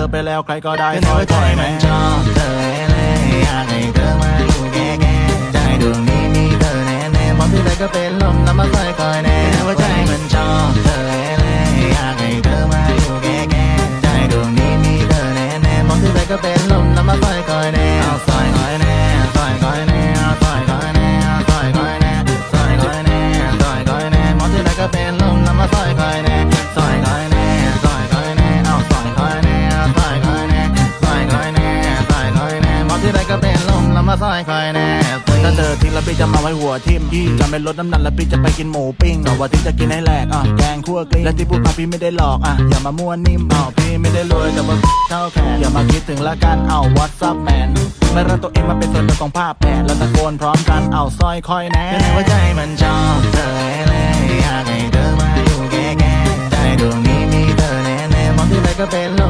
ธอไปแล้วใครก็ได้ในหัวใจมันชอบเธอเลยอยากให้เธอมาอยู่แก่แก่ใจดวงนี้มีเธอแน่แน่มองที่ไหนก็เป็นลมแล้วมาคอยคอยแน่ในหัวใจมันชอบเธอเลยอยากให้เธอมาอยู่แก่แก่ใจดวงนี้มีเธอแน่แน่มองที่ไหนก็เป็นลม ที่ไหนก็เป็นลมแล้วมาซอยคอยแน่ถ้าเจอที่แล้วพี่จะมาไว้หัวทิ่มจะไม่ลดน้ำหนักแล้วพี่จะไปกินหมูปิ้งแต่ว่าที่จะกินให้แหลกอะแกงคั่วกลิ้งและที่พูดมาพี่ไม่ได้หลอกอะอย่ามามั่วนิ่มอะพี่ไม่ได้รวยแต่ว่าเท่าแขนอย่ามาคิดถึงละกันเอาวัดซับแมนไม่รักตัวเองมาเป็นส่วนหนึ่งของภาพแผนแล้วตะโกนพร้อมกันเอาสร้อยคอยแน่ในหัวใจมันชอบเธอเลยอยากให้เธอมาอยู่แก่แก่ใจดวงนี้มีเธอแน่แน่มองที่ไหนก็เป็นลม